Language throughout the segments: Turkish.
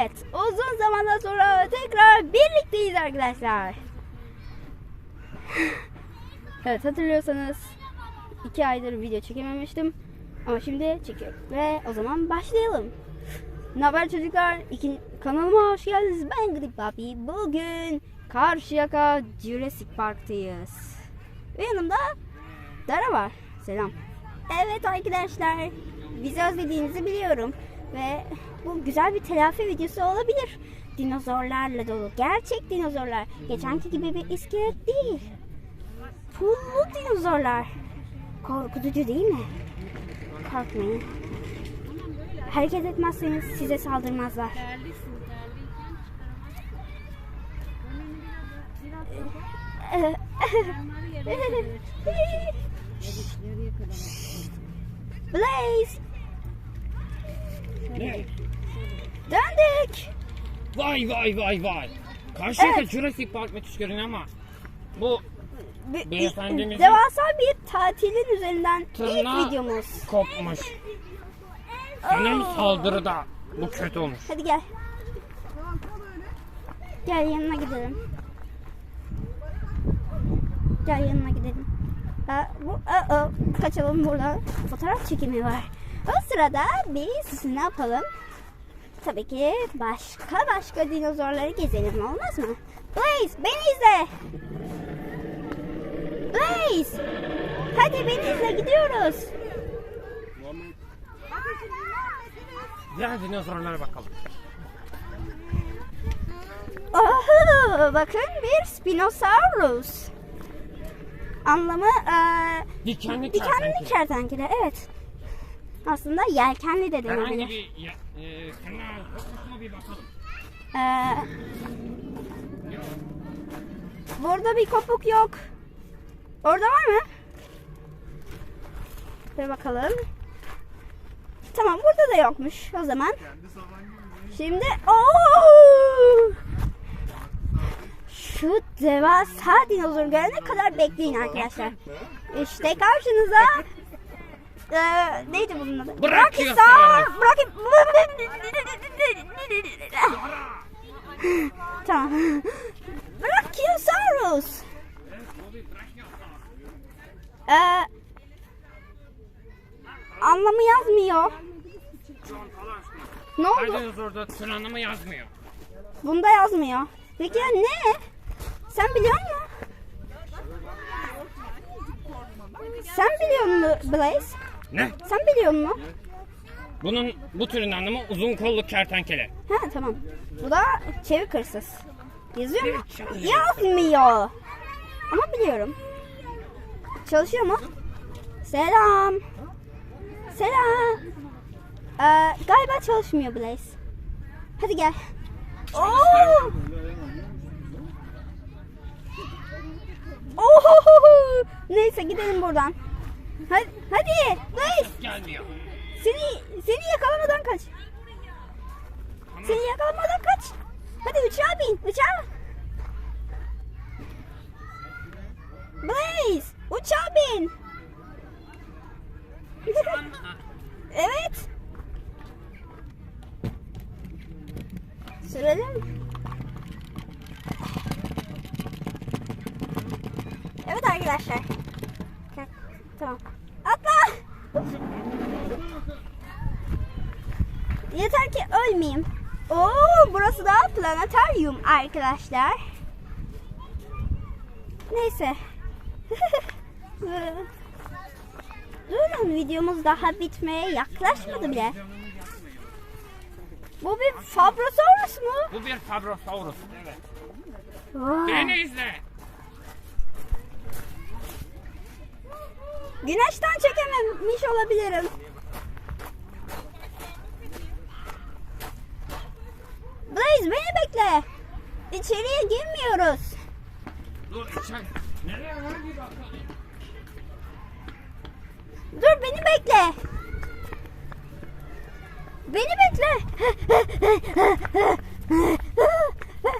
Evet, uzun zamandan sonra tekrar birlikteyiz arkadaşlar. evet, hatırlıyorsanız iki aydır video çekememiştim. Ama şimdi çekiyorum. Ve o zaman başlayalım. Ne çocuklar? İkin, kanalıma hoş geldiniz. Ben Grip Papi. Bugün Karşıyaka Jurassic Park'tayız. Ve yanımda Dara var. Selam. Evet arkadaşlar. Bizi özlediğinizi biliyorum. Ve bu güzel bir telafi videosu olabilir. Dinozorlarla dolu. Gerçek dinozorlar. Geçenki gibi bir iskelet değil. Pullu dinozorlar. Korkutucu değil mi? Korkmayın. Hareket etmezseniz size saldırmazlar. Terlisin, Ne? Döndük! Vay vay vay vay. Karşıyaka Evet. Jurassic Park müthiş görünüyor ama bu Bir- Beyefendimizin- Devasa bir tatilin üzerinden ilk videomuz. kopmuş. Sanırım saldırıda. Bu kötü olmuş. Hadi gel. Gel yanına gidelim. Gel yanına gidelim. Ha, bu, aa, aa, kaçalım buradan. Fotoğraf çekimi var. O sırada biz ne yapalım? Tabii ki başka başka dinozorları gezelim olmaz mı? Blaze beni izle. Blaze. Hadi beni izle gidiyoruz. Diğer dinozorlara bakalım. Oho, bakın bir Spinosaurus. Anlamı eee Dikenli dikenli kertenkele. kertenkele. Evet. Aslında yelkenli de Herhangi denebilir. bir ya, e, kanal yokmuş bir bakalım. Eee, burada bir kopuk yok. Orada var mı? Bir bakalım. Tamam burada da yokmuş o zaman. Şimdi ooo! Şu devasa dinozoru görene kadar bekleyin arkadaşlar. İşte karşınıza eee neydi bunun adı? Brachiosaurus. Brachiosaurus. Tamam. Brachiosaurus. Ee, anlamı yazmıyor. Ne oldu? dinozorda tür anlamı yazmıyor. Bunda yazmıyor. Peki ya ne? Sen biliyor musun? Sen biliyor musun Blaze? Ne? Sen biliyor musun? Bunun bu türün anlamı uzun kollu kertenkele. Ha tamam. Bu da çevik hırsız. Yazıyor mu? Yazmıyor. Ama biliyorum. Çalışıyor mu? Selam. Selam. Ee, galiba çalışmıyor Blaze. Hadi gel. Oo! Oo! Neyse gidelim buradan. Hadi, hadi Blaze. Gelmiyor. Seni seni yakalamadan kaç. Seni yakalamadan kaç. Hadi uçağa bin. Uçağa. Blaze. Uçağa bin. evet. Sürelim. Evet arkadaşlar. Tamam. Atla. Yeter ki ölmeyeyim. Oo, burası da planetaryum arkadaşlar. Neyse. Durun videomuz daha bitmeye yaklaşmadı bile. Bu bir Fabrosaurus mu? Bu bir Fabrosaurus. Evet. Vay. Beni izle. Güneşten çekememiş olabilirim. Blaze beni bekle. İçeriye girmiyoruz. Dur içeri. Nereye var. Dur beni bekle. Beni bekle.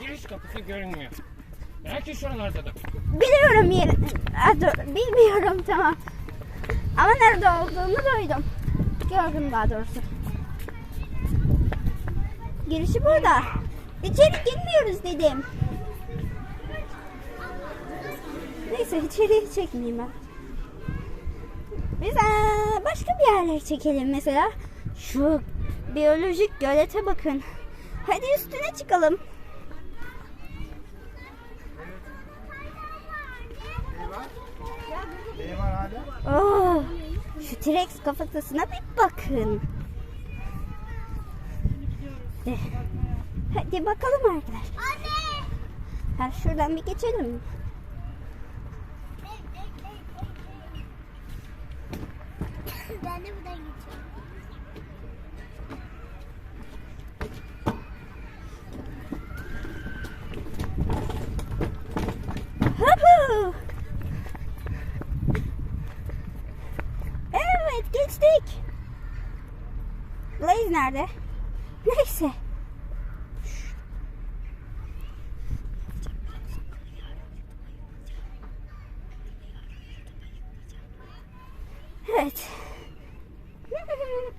Giriş kapısı görünmüyor. Belki şuralarda da. Biliyorum yeri. Aa, dur, bilmiyorum tamam. Ama nerede olduğunu duydum. Gördüm daha doğrusu. Girişi burada. İçeri girmiyoruz dedim. Neyse içeriye çekmeyeyim ben. Biz başka bir yerleri çekelim mesela. Şu biyolojik gölete bakın. Hadi üstüne çıkalım. Oh, şu T-Rex kafatasına bir bakın. Hadi bakalım arkadaşlar. Ha, şuradan bir geçelim. Ben de buradan geçiyorum. Huhu. Evet geçtik. Blaze nerede? Neyse. Evet.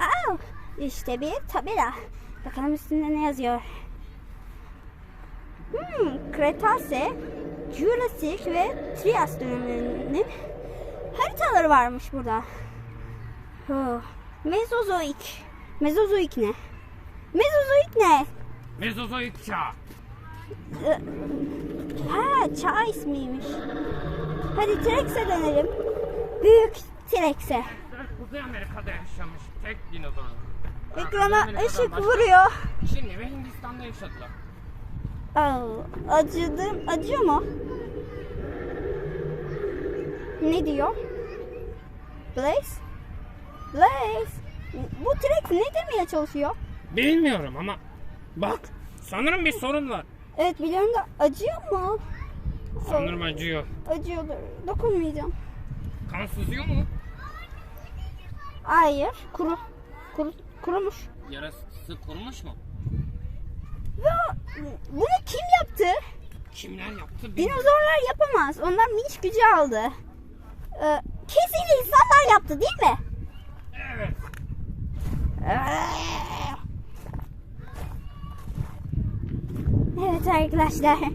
Aa, işte bir tabela. Bakalım üstünde ne yazıyor. Hmm, Kretase, Jurassic ve Trias dönemlerinin haritaları varmış burada. Oh. Mezozoik. Mezozoik ne? Mezozoik ne? Mezozoik çağ. Ha, çağ ismiymiş. Hadi T-Rex'e dönelim. Büyük T-Rex'e. Kuzey Amerika'da yaşamış tek dinozor. Ekrana ışık başka vuruyor. Çin ve Hindistan'da yaşadılar. Aa, acıdı, acıyor mu? Ne diyor? Blaze? Blaze? Bu T-Rex ne demeye çalışıyor? Bilmiyorum ama bak sanırım bir sorun var. Evet biliyorum da acıyor mu? Sanırım acıyor. Acıyordur. Dokunmayacağım. Kan sızıyor mu? Hayır. Kuru. Kuru kurumuş. Yarası kurumuş mu? Ya bunu kim yaptı? Kimler yaptı bilmiyorum. Dinozorlar yapamaz. Onlar minç gücü aldı. Ee, kesin insanlar yaptı değil mi? Evet. Evet arkadaşlar.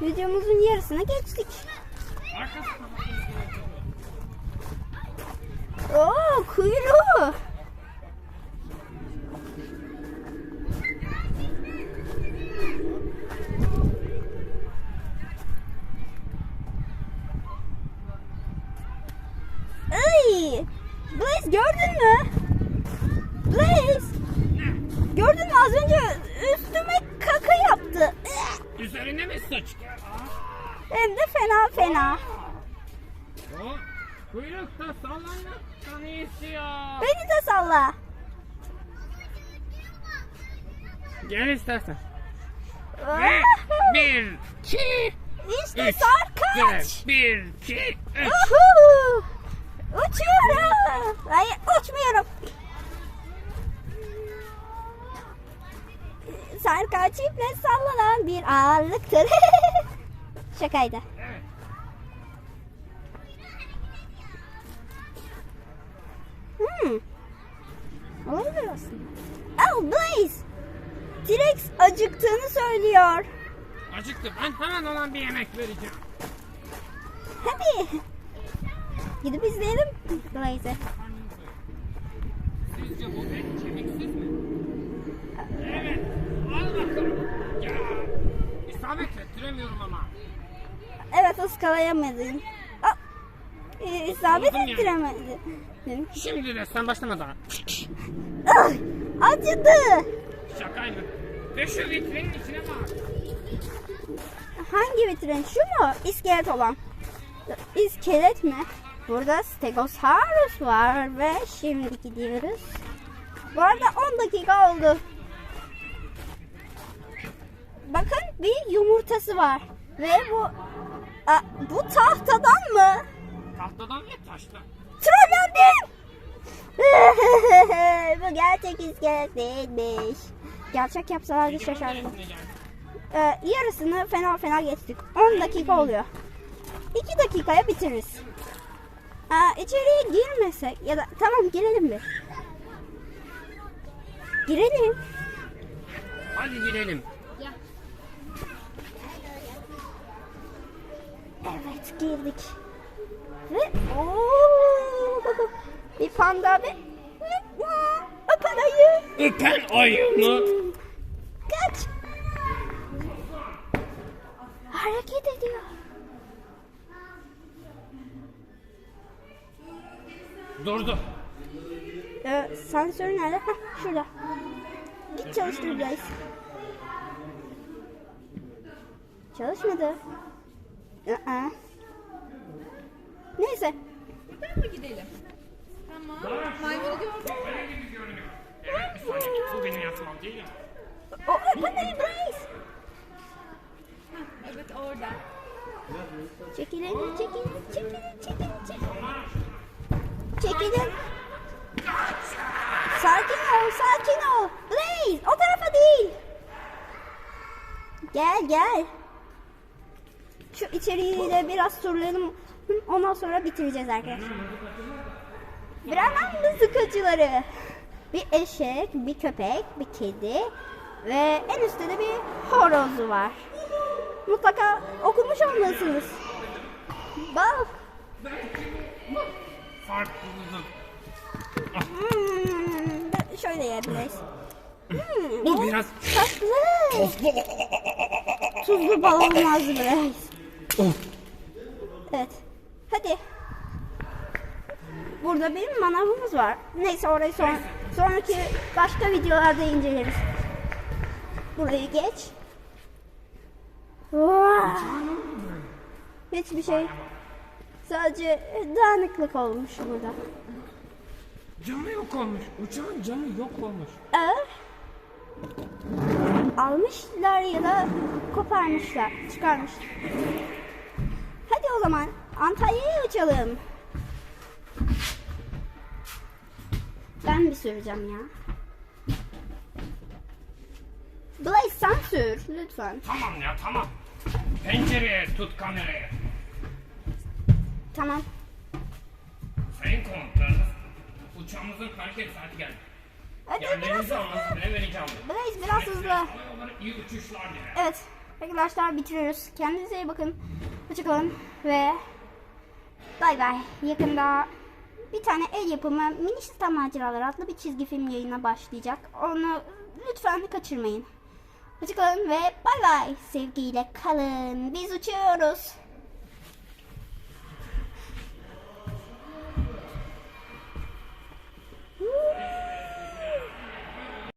Videomuzun yarısına geçtik. Arkası Oo kuyruğu. Ay! Blaze gördün mü? Blaze! Gördün mü az önce üstüme kaka yaptı. Üzerine mi sıçtı? Hem de fena fena. O kuyrukta sallanmaktan istiyor. Beni de salla. Gel istersen. Bir, iki, İşte üç. sarkaç. Bir, iki, üç. Uhu! Uçuyorum. Hayır uçmuyorum. Sarkaç iple sallanan bir ağırlıktır. Şakaydı. Evet. Hmm. Olabilir aslında. Oh Blaze! T-Rex acıktığını söylüyor. Acıktı. Ben hemen ona bir yemek vereceğim. Hadi. Gidip izleyelim Blaze'i. Sizce bu et kemiksiz mi? Evet. Al bakalım. Ya. İsabet ettiremiyorum ama. Evet ıskalayamadın. Aa, e, isabet ettiremedin. Şimdi de sen başlama daha. Ah, acıdı. Şakaydı. Ve şu vitrinin içine bak. Hangi vitrin? Şu mu? İskelet olan. İskelet mi? Burada Stegosaurus var ve şimdi gidiyoruz. Bu arada 10 dakika oldu. Bakın bir yumurtası var. Ve bu Aa, bu tahtadan mı? Tahtadan ve taştan. Trollendim. bu gerçek iskelet değilmiş. Gerçek yapsalardı şaşardım. Ee, yarısını fena fena geçtik. 10 dakika oluyor. 2 dakikaya bitiririz. Aa, içeriye girmesek ya da tamam girelim bir. Girelim. Hadi girelim. Evet girdik. Ve ooo bir panda ve öpen ayı. Öpen ayı mı? Kaç. Hareket ediyor. Durdu. Ee, sensör nerede? Heh, şurada. Git çalıştır Blaze. Çalışmadı. Aa. Neyse. Buradan mı gidelim? Tamam. Maymunu gördün mü? Öyle gibi görünüyor. Evet bir saniye. Bu benim yatmam değil mi? O ayı Blaze. Hah, evet orada. Çekilin, çekilin, çekilin, çekilin, çekilin. Çekilin. Sakin ol, sakin ol. Blaze, o tarafa değil. Gel, gel. Şu içeriği biraz turlayalım. Ondan sonra bitireceğiz arkadaşlar. Brahman sıkıcıları. Bir eşek, bir köpek, bir kedi ve en üstte de bir horozu var. Mutlaka okumuş olmalısınız. Bak. Farklılık. Hmm, şöyle yiyebiliriz. Hmm, Bu biraz tatlı. Tuzlu bal olmaz biraz. Evet. Hadi. Burada bir manavımız var. Neyse orayı son, sonraki başka videolarda inceleriz. Burayı geç. Hiçbir şey. Sadece dağınıklık olmuş burada. camı yok olmuş. Uçağın camı yok olmuş. Ee, almışlar ya da koparmışlar, çıkarmışlar. Hadi o zaman Antalya'ya uçalım. Ben bir süreceğim ya. Blaze sen sür lütfen. Tamam ya tamam. Pencereye tut kamerayı. Tamam. Sayın komutanınız. Uçağımızın hareket saati geldi. Hadi biraz Yerlerinizi hızlı. vereceğim. Blaze biraz hızlı. Havaları iyi uçuşlar diye. Evet arkadaşlar bitiriyoruz. Kendinize iyi bakın. Hoşçakalın ve bay bay. Yakında bir tane el yapımı Mini Sistem Maceraları adlı bir çizgi film yayına başlayacak. Onu lütfen kaçırmayın. Hoşçakalın ve bay bay. Sevgiyle kalın. Biz uçuyoruz.